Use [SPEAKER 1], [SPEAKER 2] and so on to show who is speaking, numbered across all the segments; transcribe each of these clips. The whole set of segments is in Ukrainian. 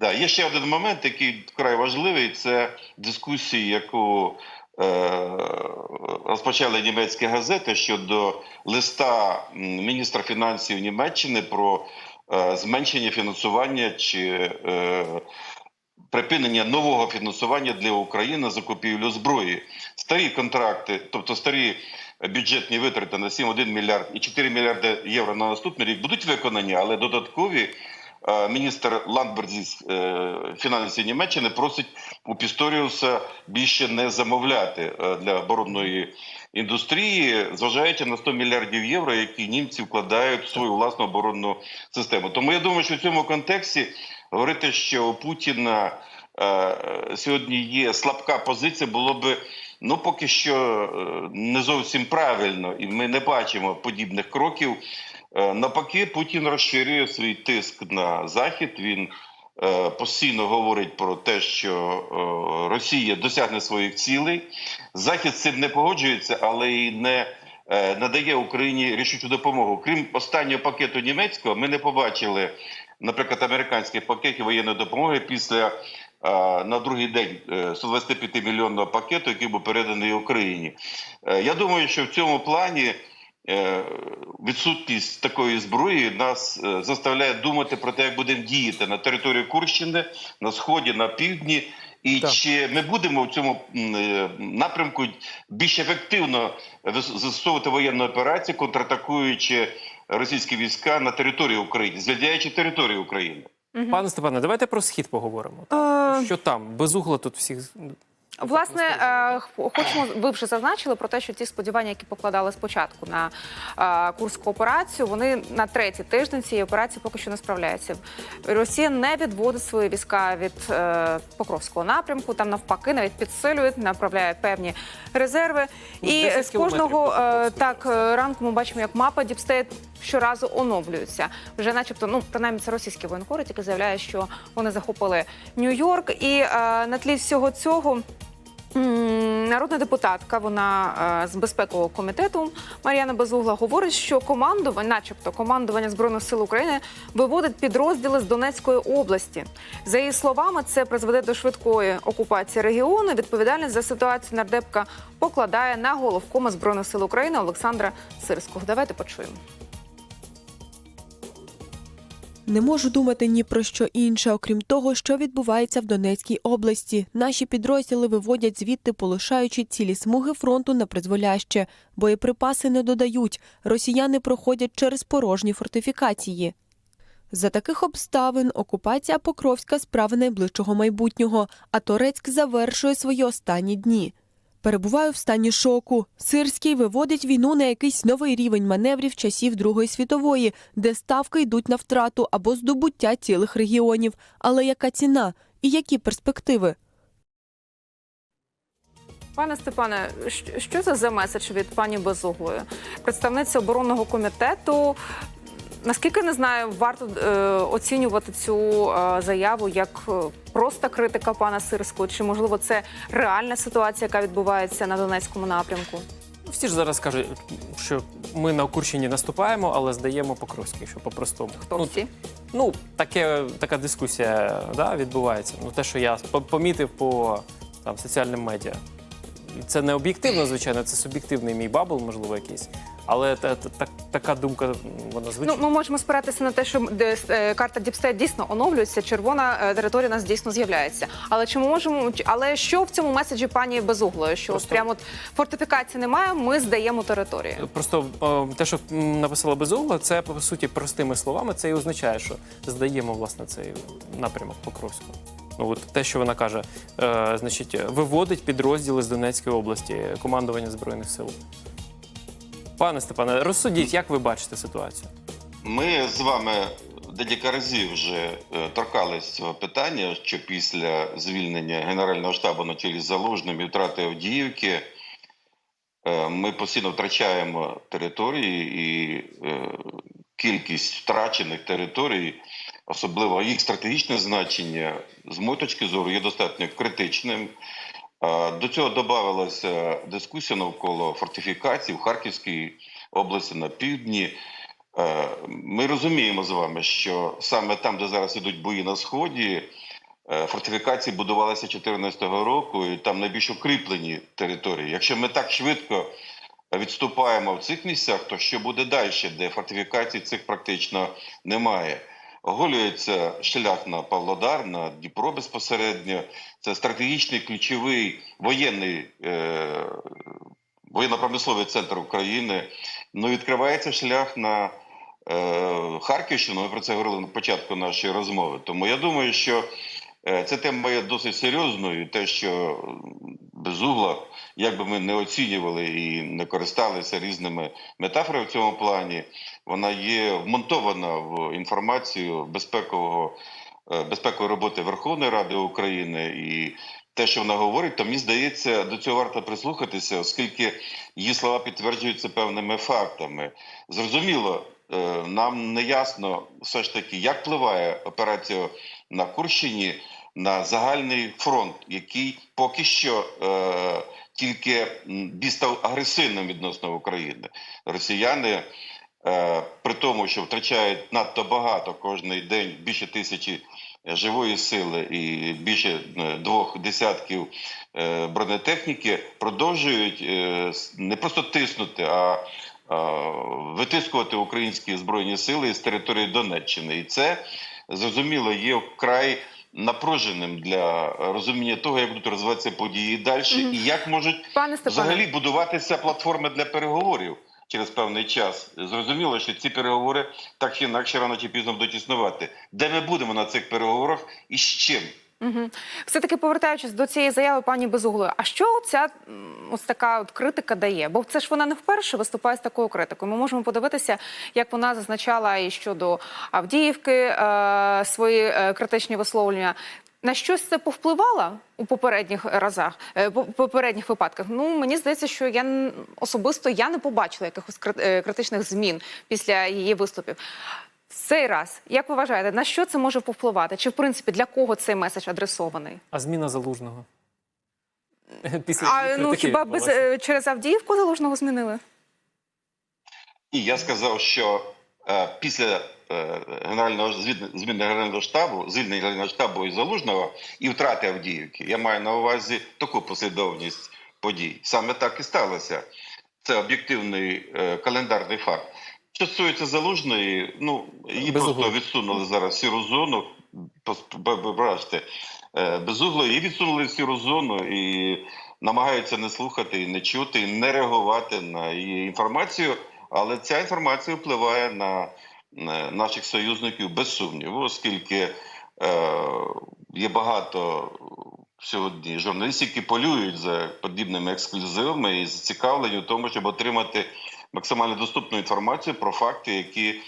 [SPEAKER 1] Да, є ще один момент, який вкрай важливий. Це дискусія, яку е, розпочали німецькі газети щодо листа міністра фінансів Німеччини про е, зменшення фінансування чи е, припинення нового фінансування для України закупівлю зброї. Старі контракти, тобто старі бюджетні витрати на 7,1 мільярд і 4 мільярди євро на наступний рік будуть виконані, але додаткові міністр Ландберзіс е, фінансів Німеччини просить у Пісторіуса більше не замовляти е, для оборонної індустрії, зважаючи на 100 мільярдів євро, які німці вкладають в свою власну оборонну систему. Тому я думаю, що в цьому контексті говорити, що у Путіна е, сьогодні є слабка позиція, було би ну поки що е, не зовсім правильно, і ми не бачимо подібних кроків. Е, Навпаки, Путін розширює свій тиск на захід. Він е, постійно говорить про те, що е, Росія досягне своїх цілей. Захід з цим не погоджується, але і не надає Україні рішучу допомогу. Крім останнього пакету німецького, ми не побачили, наприклад, американських пакетів воєнної допомоги після. На другий день е, 125 мільйонного пакету, який був переданий Україні. Я думаю, що в цьому плані відсутність такої зброї нас е, заставляє думати про те, як будемо діяти на території Курщини, на сході, на півдні. І
[SPEAKER 2] Так.
[SPEAKER 1] чи ми будемо в цьому е, напрямку більш ефективно застосовувати воєнну операцію, контратакуючи російські війська на території України, звільняючи територію України?
[SPEAKER 2] Пане Степане, давайте про схід поговоримо.
[SPEAKER 3] Е,
[SPEAKER 2] Що там? Безугла тут всіх.
[SPEAKER 3] Власне, е, хочемо, ви вже зазначили про те, що ті сподівання, які покладали спочатку на е, курську операцію, вони на третій тиждень цієї операції поки що не справляються. Росія не відводить свої війська від е, Покровського напрямку, там навпаки навіть підсилює, направляє певні резерви.
[SPEAKER 2] Ну,
[SPEAKER 3] І з кожного так ранку ми бачимо, як мапа Діпстейт щоразу оновлюється. Вже, начебто, ну принаймні це російські воєнкори, які заявляють, що вони захопили Нью-Йорк, і на тлі всього цього. Народна депутатка, вона е, з безпекового комітету Мар'яна Безугла говорить, що командування, начебто, командування збройних сил України виводить підрозділи з Донецької області. За її словами, це призведе до швидкої окупації регіону. Відповідальність за ситуацію нардепка покладає на головкома збройних сил України Олександра Сирського. Давайте почуємо.
[SPEAKER 4] Не можу думати ні про що інше, окрім того, що відбувається в Донецькій області. Наші підрозділи виводять звідти, полишаючи цілі смуги фронту на призволяще. Боєприпаси не додають. Росіяни проходять через порожні фортифікації. За таких обставин окупація Покровська справа найближчого майбутнього, а Торецьк завершує свої останні дні. Перебуваю в стані шоку. Сирський виводить війну на якийсь новий рівень маневрів часів Другої світової, де ставки йдуть на втрату або здобуття цілих регіонів. Але яка ціна і які перспективи?
[SPEAKER 3] Пане Степане, що це за меседж від пані Безуглої, представниці оборонного комітету? Наскільки не знаю, варто е, оцінювати цю е, заяву як е, просто критика пана Сирського, чи можливо це реальна ситуація, яка відбувається на Донецькому напрямку?
[SPEAKER 2] Всі ж зараз кажуть, що ми на Курщині наступаємо, але здаємо Покровський, що по-простому.
[SPEAKER 3] Хто
[SPEAKER 2] ну,
[SPEAKER 3] всі?
[SPEAKER 2] ну таке, така дискусія да, відбувається. Ну, те, що я по- помітив по там, соціальним медіа. Це не об'єктивно, звичайно, це суб'єктивний мій бабл, можливо, якийсь. Але та, та, та- така думка вона звучить.
[SPEAKER 3] Ну, ми можемо спиратися на те, що де, е, карта Діпстейт дійсно оновлюється, червона е, територія у нас дійсно з'являється. Але чи ми можемо але що в цьому меседжі пані Безуглої? Що
[SPEAKER 2] Просто-
[SPEAKER 3] прямо от фортифікації немає, ми здаємо територію.
[SPEAKER 2] Просто е, те, що написала Безугла, це по суті простими словами, це і означає, що здаємо власне цей напрямок Покровського. Ну от те, що вона каже, е, значить, виводить підрозділи з Донецької області, командування збройних сил. Пане Степане, розсудіть, як ви бачите ситуацію?
[SPEAKER 1] Ми з вами декілька разів вже е, торкались цього питання, що після звільнення Генерального штабу на чолі з Залужним і втрати Авдіївки е, ми постійно втрачаємо території і е, кількість втрачених територій, особливо їх стратегічне значення, з моєї точки зору, є достатньо критичним. Е, До цього додавалася дискусія навколо фортифікацій в Харківській області на півдні. Е, Ми розуміємо з вами, що саме там, де зараз ідуть бої на сході, е, фортифікації будувалися 2014 року, і там найбільш укріплені території. Якщо ми так швидко відступаємо в цих місцях, то що буде далі, де фортифікацій цих практично немає? Оголюється шлях на Павлодар, на Дніпро безпосередньо. Це стратегічний ключовий воєнний е, воєнно-промисловий центр України. Ну, відкривається шлях на е, Харківщину. Ми про це говорили на початку нашої розмови. Тому я думаю, що е, ця тема є досить серйозною. Те, що безугла, як би ми не оцінювали і не користалися різними метафорами в цьому плані, вона є вмонтована в інформацію безпекового е, безпекової роботи Верховної Ради України і те, що вона говорить, то мені здається, до цього варто прислухатися, оскільки її слова підтверджуються певними фактами. Зрозуміло, е, нам не ясно все ж таки, як впливає операція на Курщині на загальний фронт, який поки що е, тільки дістав агресивним відносно України. Росіяни. Е, при тому, що втрачають надто багато кожний день більше тисячі е, живої сили і більше е, двох десятків е, бронетехніки, продовжують не просто тиснути, а, витискувати українські збройні сили з території Донеччини. І це зрозуміло є вкрай напруженим для розуміння того, як будуть розвиватися події далі,
[SPEAKER 3] Мгм.
[SPEAKER 1] і як можуть
[SPEAKER 3] Пане
[SPEAKER 1] взагалі будуватися платформи для переговорів через певний час. Зрозуміло, що ці переговори так чи інакше рано чи пізно будуть існувати. Де ми будемо на цих переговорах і з чим?
[SPEAKER 3] Угу. Все-таки повертаючись до цієї заяви пані Безуглої, а що ця ось така от критика дає? Бо це ж вона не вперше виступає з такою критикою. Ми можемо подивитися, як вона зазначала і щодо Авдіївки е, свої е, критичні висловлення. На щось це повпливало у попередніх разах, е, попередніх випадках? Ну мені здається, що я особисто я не побачила якихось е, критичних змін після її виступів. Цей раз, як ви вважаєте, на що це може повпливати? Чи в принципі для кого цей меседж адресований?
[SPEAKER 2] А зміна залужного. Після
[SPEAKER 3] А ну хіба без е, через Авдіївку залужного змінили?
[SPEAKER 1] І я сказав, що е, після е, генерального зміни генерального штабу, звільнення генерального штабу і залужного і втрати Авдіївки, я маю на увазі таку послідовність подій. Саме так і сталося. Це об'єктивний е, календарний факт. Що стосується залужної, ну її
[SPEAKER 2] Без
[SPEAKER 1] просто
[SPEAKER 2] угла.
[SPEAKER 1] відсунули зараз в сіру зону. Бачите, е, безугло її відсунули в сіру зону і намагаються не слухати, і не чути, і не реагувати на її інформацію. Але ця інформація впливає на е, наших союзників без сумніву, оскільки е, є багато сьогодні журналістів, які полюють за подібними ексклюзивами і зацікавлені в тому, щоб отримати максимально доступну інформацію про факти, які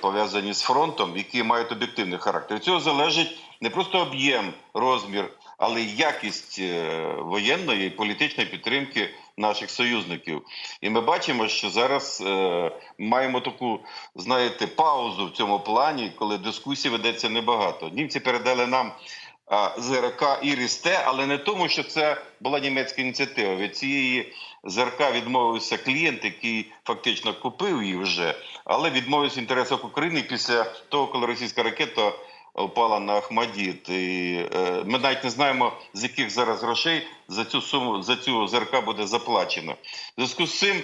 [SPEAKER 1] пов'язані з фронтом, які мають об'єктивний характер. Цього залежить не просто об'єм, розмір, але й якість е, воєнної і політичної підтримки наших союзників. І ми бачимо, що зараз е, маємо таку, знаєте, паузу в цьому плані, коли дискусій ведеться небагато. Німці передали нам ЗРК Іріс-Т, але не тому, що це була німецька ініціатива. Від цієї ЗРК відмовився клієнт, який фактично купив її вже, але відмовився в інтересах України після того, коли російська ракета впала на Ахмадіт. І е, ми навіть не знаємо, з яких зараз грошей за цю суму за цю ЗРК буде заплачено. В зв'язку з цим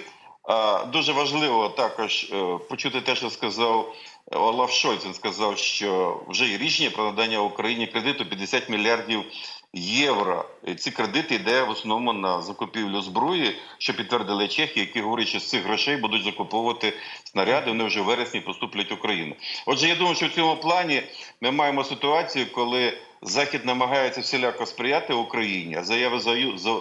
[SPEAKER 1] дуже важливо також е, почути те, що сказав Олаф Шольц. Він сказав, що вже є рішення про надання Україні кредиту 50 мільярдів євро. Ці кредити йде в основному на закупівлю зброї, що підтвердили чехи, які говорять, що з цих грошей будуть закуповувати снаряди. Вони вже в вересні поступлять в Україну. Отже, я думаю, що в цьому плані ми маємо ситуацію, коли Захід намагається всіляко сприяти Україні, а заяви Заю- за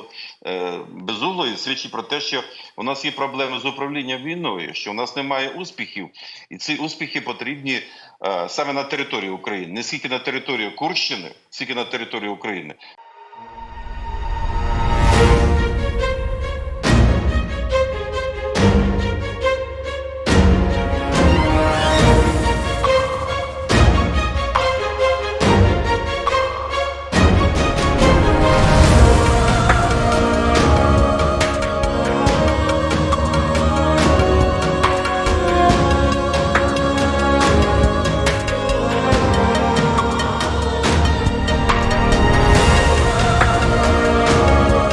[SPEAKER 1] е, безулої свідчить про те, що у нас є проблеми з управлінням війною, що у нас немає успіхів, і ці успіхи потрібні е, саме на території України, не скільки на території Курщини, скільки на території України.